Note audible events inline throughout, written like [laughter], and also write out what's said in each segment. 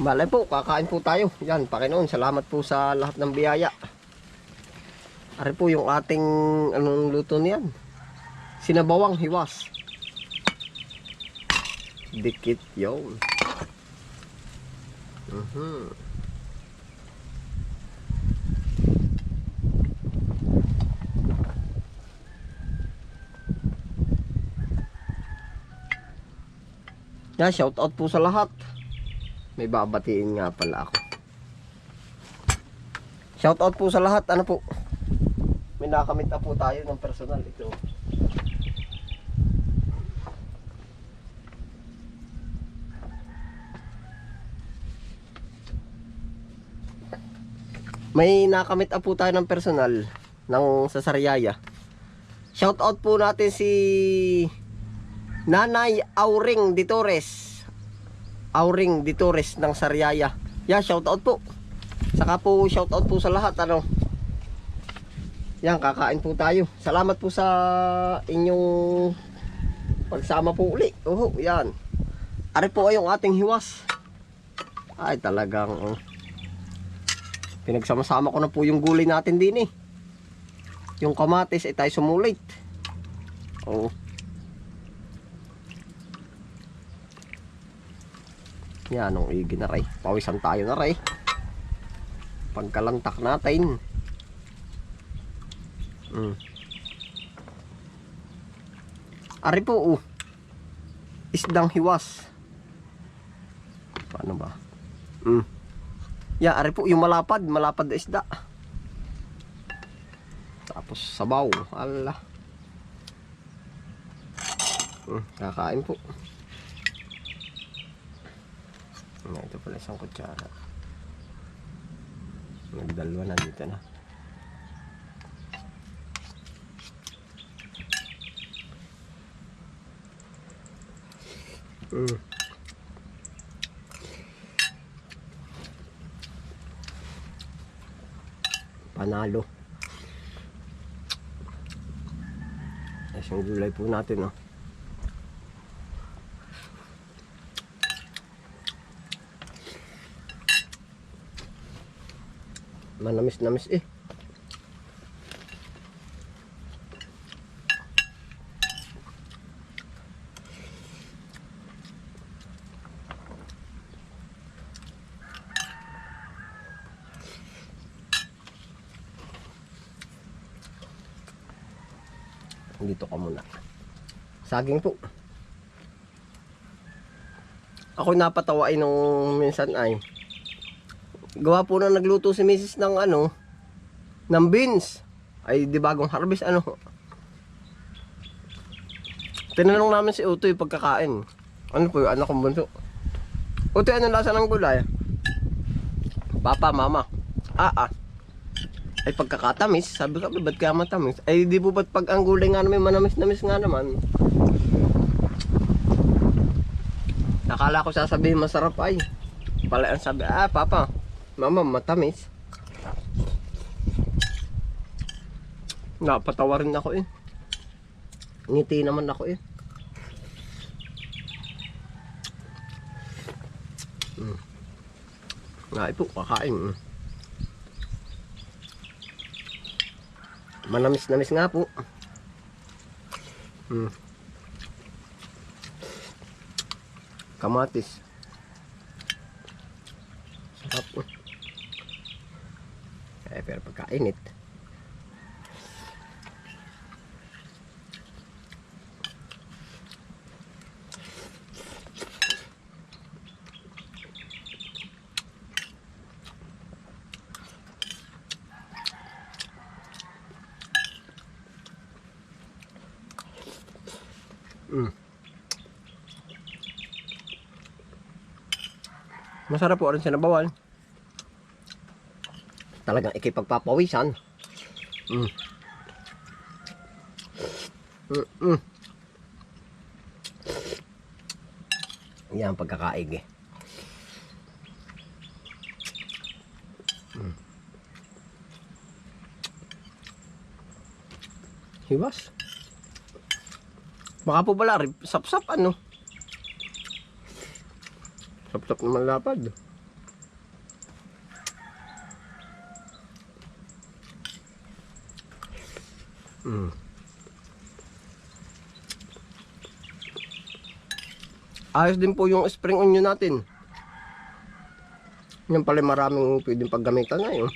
Malay po, kakain po tayo. Yan, Panginoon, salamat po sa lahat ng biyaya. Ari po yung ating anong luto niyan. Sinabawang hiwas. Dikit yun. Mhm. Yeah, shout out po sa lahat. May babatiin nga pala ako. Shout out po sa lahat. Ano po? May nakamit na po tayo ng personal ito. May nakamit na po tayo ng personal ng sa Sariaya. Shout out po natin si Nanay Auring de Torres. Auring de Torres ng Sariaya. Yeah, shout out po. Saka po shout out po sa lahat ano. Yan, kakain po tayo. Salamat po sa inyong pagsama po uli. Oo, yan. Ari po ay ating hiwas. Ay, talagang oh. pinagsama-sama ko na po yung gulay natin din eh. Yung kamatis ay tayo sumulit. Oo. Yan, ang igi na rin. Pawisan tayo na rin. Pagkalantak natin. Mm. Ari po, oh. Isdang hiwas. Paano ba? Mm. Yeah, ari po, yung malapad. Malapad na isda. Tapos sabaw. Ala. Mm, kakain po. Nga, ito pala isang kutsara. Nagdalwa na dito na. Mm. Panalo. Yung gulay po natin, oh. Manamis-namis eh. Dito ka muna. Saging po. Ako napatawa ay nung minsan ay gawa po na nagluto si Mrs. ng ano ng beans. Ay di bagong harvest ano? Tinanong namin si Utoy pagkakain. Ano po yung anak kong bunso? Utoy ano lasa ng gulay? Papa, Mama. Ah ah. Ay pagkakatamis. Sabi ko ba't kaya matamis? Ay di po ba't pag ang gulay nga namin manamis-namis nga naman? Nakala ko sasabihin masarap ay. Pala ang sabi ah papa Mama, matamis. Napatawa rin ako eh. Ngiti naman ako eh. Mm. Nga po, kakain. Manamis-namis nga po. Mm. Kamatis. Sarap po. Eh, pero pagkainit. Mm. Masarap po rin sa nabawan talagang ikipagpapawisan. Mm. Mm -mm. Yan ang pagkakaig eh. Mm. Hiwas. Baka po pala, sap-sap ano. Sap-sap naman lapad. Mm. Ayos din po yung spring onion natin. Yan pala maraming pwedeng paggamitan ngayon.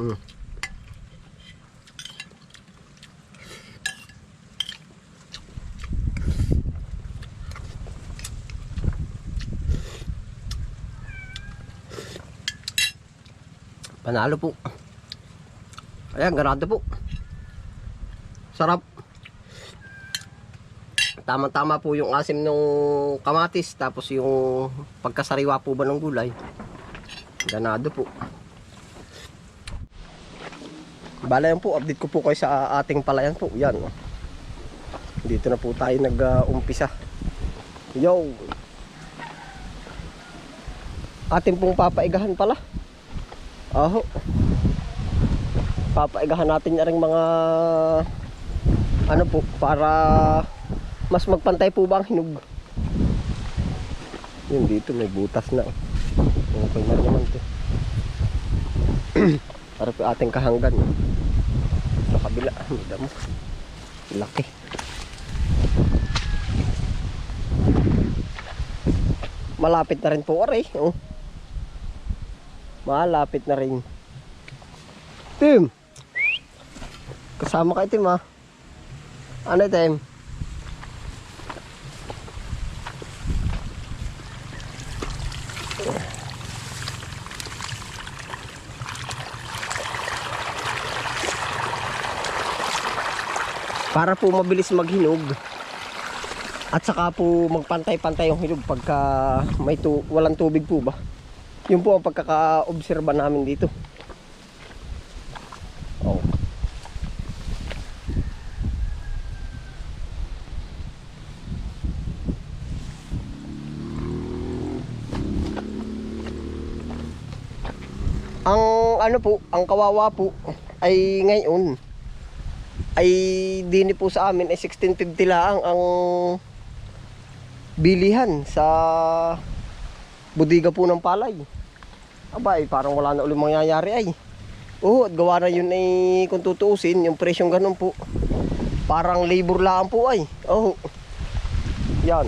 Mm. Panalo po. Ayan, ganado po. Sarap. Tama-tama po yung asim ng kamatis tapos yung pagkasariwa po ba ng gulay. Ganado po. Bala yan po, update ko po kayo sa ating palayan po. Yan. Dito na po tayo nag-umpisa. Yo! Ating pong papaigahan pala. Aho. Papaigahan natin na rin mga ano po, para mas magpantay po ba ang hinog. Yun dito may butas na. Okay na naman to. [clears throat] para po ating kahanggan. Sa kabila, may damo. Laki. Malapit na rin po aray. Oh. Malapit na rin. Tim! Kasama ka Tim ha. Ano Tim? Para po mabilis maghinog. At saka po magpantay-pantay yung hinog pagka may tu walang tubig po ba. Yun po ang pagkaka-obserba namin dito. Oh. Ang ano po, ang kawawa po ay ngayon ay dini po sa amin ay 1650 lang ang bilihan sa budiga po ng palay. Aba, eh, parang wala na ulit mangyayari ay. Oo, at gawa na yun ay kung tutuusin, yung presyong ganun po. Parang labor lang po ay. Oo. Yan.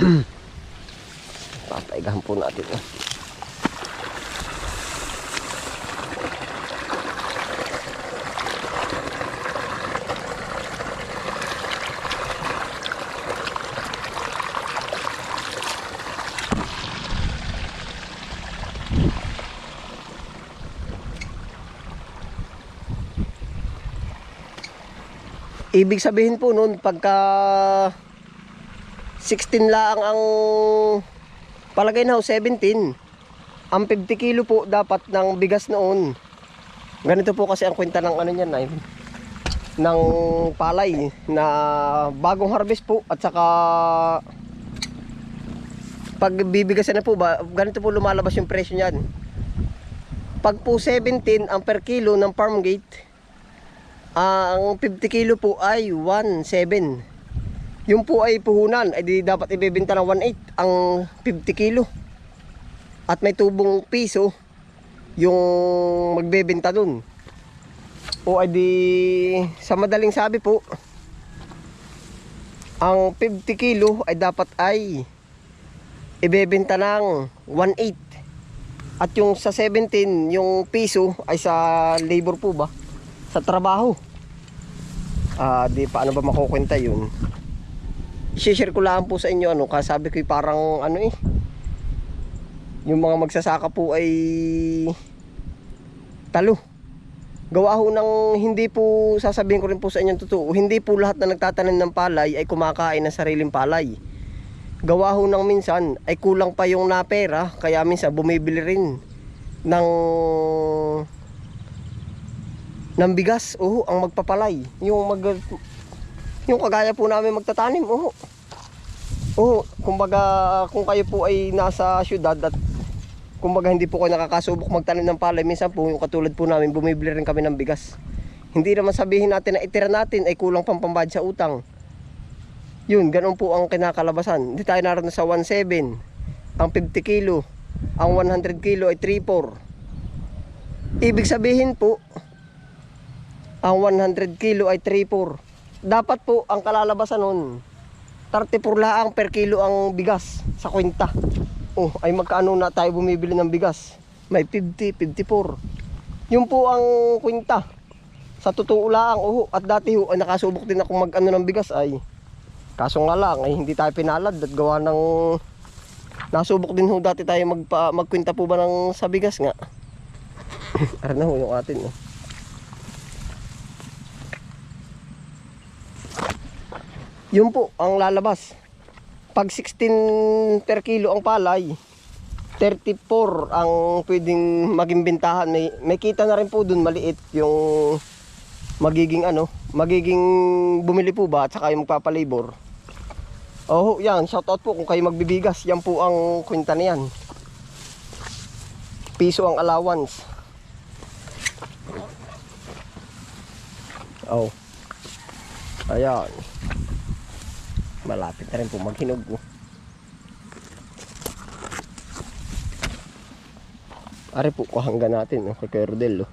[clears throat] Papaigahan po natin. eh. Ibig sabihin po noon pagka 16 lang ang palagay na ho 17 ang 50 kilo po dapat ng bigas noon. Ganito po kasi ang kwenta ng ano niyan ay ng palay na bagong harvest po at saka pag bibigasan na po ba ganito po lumalabas yung presyo niyan. Pag po 17 ang per kilo ng farm gate ang 50 kilo po ay 1.7. Yung po ay puhunan, ay di dapat ibebenta ng 1.8 ang 50 kilo. At may tubong piso yung magbebenta dun. O ay di sa madaling sabi po, ang 50 kilo ay dapat ay ibebenta ng 1.8. At yung sa 17, yung piso ay sa labor po ba? sa trabaho. Ah, di paano ba makukwenta 'yun? I-share ko lang po sa inyo ano, kasi sabi ko parang ano eh. Yung mga magsasaka po ay talo. Gawa ho ng hindi po sasabihin ko rin po sa inyo totoo, hindi po lahat na nagtatanim ng palay ay kumakain ng sariling palay. Gawa ho ng minsan ay kulang pa yung napera kaya minsan bumibili rin ng ng bigas. Oo, ang magpapalay. Yung mag yung kagaya po namin magtatanim. Oo. Oo, kumbaga kung kayo po ay nasa syudad at kumbaga hindi po kayo nakakasubok magtanim ng palay, minsan po yung katulad po namin bumibili rin kami ng bigas. Hindi naman sabihin natin na itira natin ay kulang pang pambayad sa utang. Yun, ganun po ang kinakalabasan. Hindi tayo naroon sa 1.7. Ang 50 kilo, ang 100 kilo ay 3.4. Ibig sabihin po, ang 100 kilo ay 3.4. Dapat po ang kalalabasan nun, 34 laang per kilo ang bigas sa kwenta. Oh, ay magkaano na tayo bumibili ng bigas? May 50, 54. Yun po ang kwenta. Sa totoo lang, oh, at dati ho, ay nakasubok din ako mag-ano ng bigas ay. Kaso nga lang, ay hindi tayo pinalad at gawa ng nasubok din ho dati tayo magpa, magkwenta po ba ng sa bigas nga. [laughs] Ara na ho yung atin. Oh. Yun po ang lalabas. Pag 16 per kilo ang palay, 34 ang pwedeng maging bintahan. May, may kita na rin po dun maliit yung magiging ano, magiging bumili po ba at saka yung magpapalabor. Oh, yan, shout out po kung kayo magbibigas. Yan po ang kwenta niyan. Piso ang allowance. Oh. Ayan. Malapit na rin po maghinog. oh. Ari po, kuhangga natin, oh, kay Kuya Rodel, oh.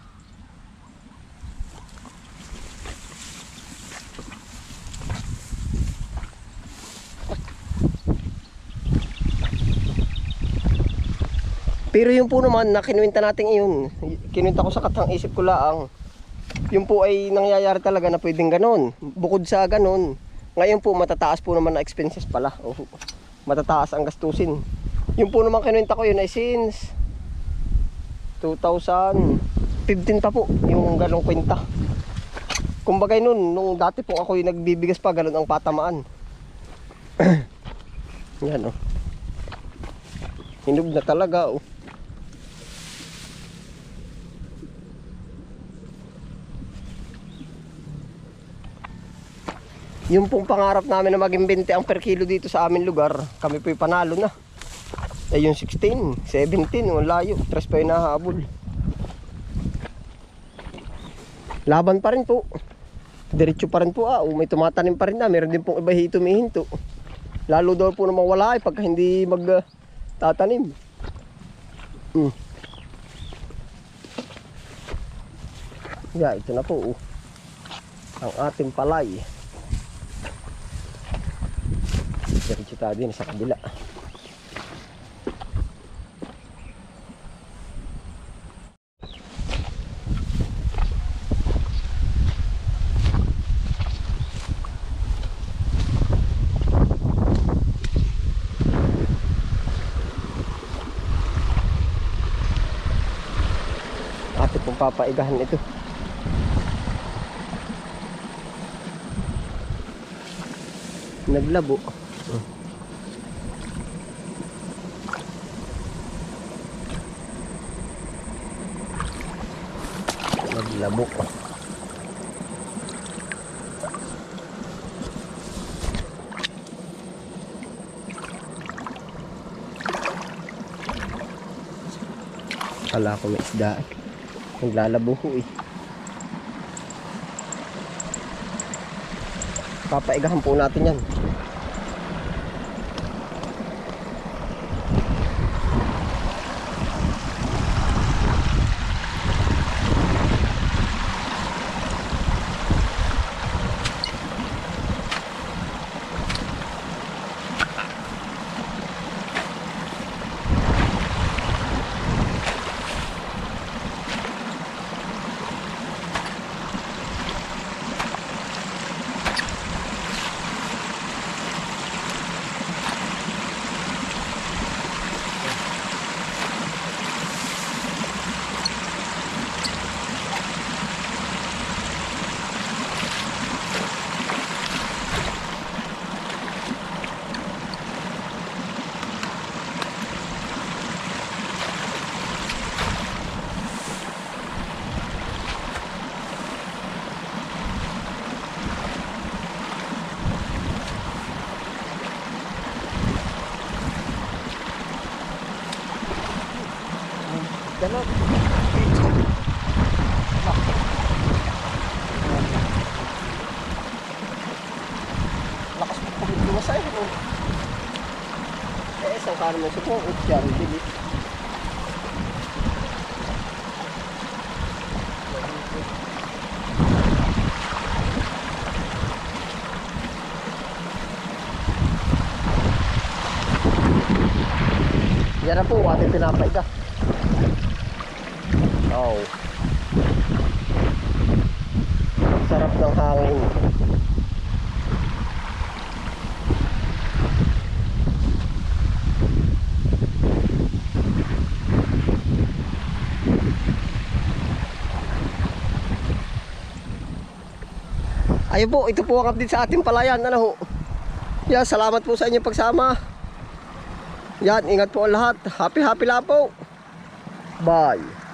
Pero yun po naman na kinuwenta natin iyon. Kinuwenta ko sa katang isip ko laang. Yun po ay nangyayari talaga na pwedeng ganon. Bukod sa ganon, ngayon po matataas po naman na expenses pala. Oh, matataas ang gastusin. Yun po naman kinuwenta ko yun ay since 2015 pa po yung ganong kwenta. Kumbaga nun, nung dati po ako yung nagbibigas pa, ganun ang patamaan. [clears throat] Yan oh. Hinog na talaga oh. Yung pong pangarap namin na maging 20 ang per kilo dito sa aming lugar, kami po'y panalo na. Eh yung 16, 17, yung layo, tres pa yung nahabol. Laban pa rin po. Diretso pa rin po ah, o may tumatanim pa rin na, meron din pong iba hito mihinto. Lalo daw po na mawala eh pagka hindi mag uh. Hmm. Yeah, ito na po. Oh. Ang ating palay. Diretso tayo din sa kabila. Ate pong papaigahan ito. Naglabo. Naglabo. Kala ko may isda. eh. Naglalabo ho eh. Papaigahan po natin yan. Laki. Lakas mo pag lumasay. oh. Eh, isang kano mo supo. Yan, bilis. Yan na po, ating pinapaiga. Oh. Sarap ng hangin. Ayun po, ito po ang update sa ating palayan. Ano ho? Yan, salamat po sa inyong pagsama. Yan, ingat po ang lahat. Happy, happy lang po. Bye.